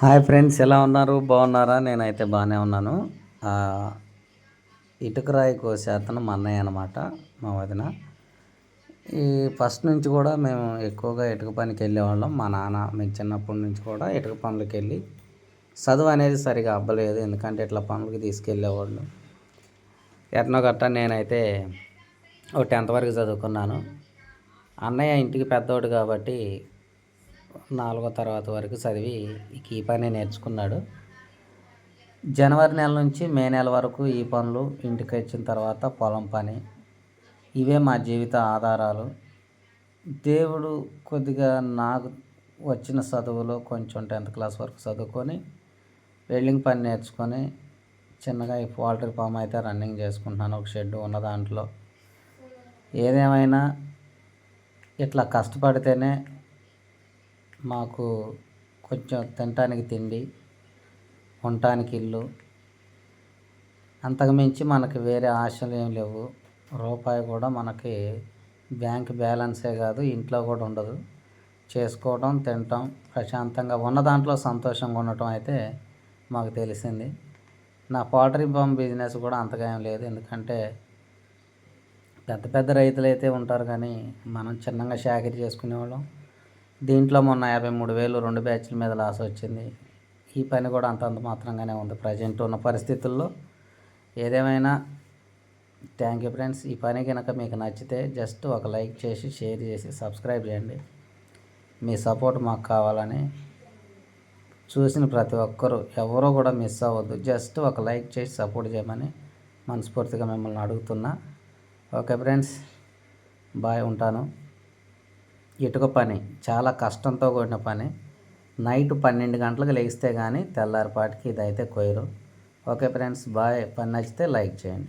Hi friends ఎలా ఉన్నారు? బాగున్నారా? నేనైతే బాగానే ఉన్నాను. ఇటుకరాయి కోసే అతను మా అన్నయ్య అనమాట మా వదిన. ఈ ఫస్ట్ నుంచి కూడా మేము ఎక్కువగా ఇటుక పనికి వెళ్ళేవాళ్ళం. మా నాన్న మేము చిన్నప్పటి నుంచి కూడా ఇటుక పనులకి వెళ్ళి చదువు అనేది సరిగా అవ్వలేదు ఎందుకంటే ఇట్లా పనులకి తీసుకెళ్ళేవాళ్ళు. ఎట్నో గట్ట నేనైతే ఒక టెన్త్ వరకు చదువుకున్నాను. అన్నయ్య ఇంటికి పెద్దోడు కాబట్టి నాలుగో తర్వాత వరకు చదివి ఈ పని నేర్చుకున్నాడు. జనవరి నెల నుంచి మే నెల వరకు ఈ పనులు ఇంటికి వచ్చిన తర్వాత పొలం పని ఇవే మా జీవిత ఆధారాలు. దేవుడు కొద్దిగా నాకు వచ్చిన చదువులో కొంచెం టెన్త్ క్లాస్ వరకు చదువుకొని వెల్డింగ్ పని నేర్చుకొని చిన్నగా ఈ పౌల్ట్రీ ఫామ్ అయితే రన్నింగ్ చేసుకుంటున్నాను. ఒక షెడ్ ఉన్న దాంట్లో. ఏదేమైనా ఇట్లా కష్టపడితేనే మాకు కొంచెం తినటానికి తిండి ఉండటానికి ఇల్లు. అంతకుమించి మనకి వేరే ఆశలు ఏం లేవు. రూపాయి కూడా మనకి బ్యాంక్ బ్యాలెన్సే కాదు ఇంట్లో కూడా ఉండదు. చేసుకోవడం తినటం ప్రశాంతంగా ఉన్న దాంట్లో సంతోషంగా ఉండటం అయితే మాకు తెలిసింది. నా పౌల్ట్రీ ఫామ్ బిజినెస్ కూడా అంతగా ఏం లేదు. ఎందుకంటే పెద్ద పెద్ద రైతులు అయితే ఉంటారు కానీ మనం చిన్నగా షాకిరి చేసుకునేవాళ్ళం. దీంట్లో మొన్న యాభై మూడు వేలు రెండు బ్యాచ్ల మీద లాస్ వచ్చింది. ఈ పని కూడా అంతంత మాత్రంగానే ఉంది ప్రజెంట్ ఉన్న పరిస్థితుల్లో. ఏదేమైనా థ్యాంక్ యూ ఫ్రెండ్స్. ఈ పని కనుక మీకు నచ్చితే జస్ట్ ఒక లైక్ చేసి షేర్ చేసి సబ్స్క్రైబ్ చేయండి. మీ సపోర్ట్ మాకు కావాలని చూసిన ప్రతి ఒక్కరూ ఎవరో కూడా మిస్ అవ్వద్దు. జస్ట్ ఒక లైక్ చేసి సపోర్ట్ చేయమని మనస్ఫూర్తిగా మిమ్మల్ని అడుగుతున్నా. ఓకే ఫ్రెండ్స్ బాయ్ ఉంటాను. ఇటుక పని చాలా కష్టంతో కూడిన పని. నైట్ పన్నెండు గంటలకు లేస్తే కానీ తెల్లారిపాటికి ఇదైతే కొయ్యరు. Okay friends bye. పని నచ్చితే లైక్ చేయండి.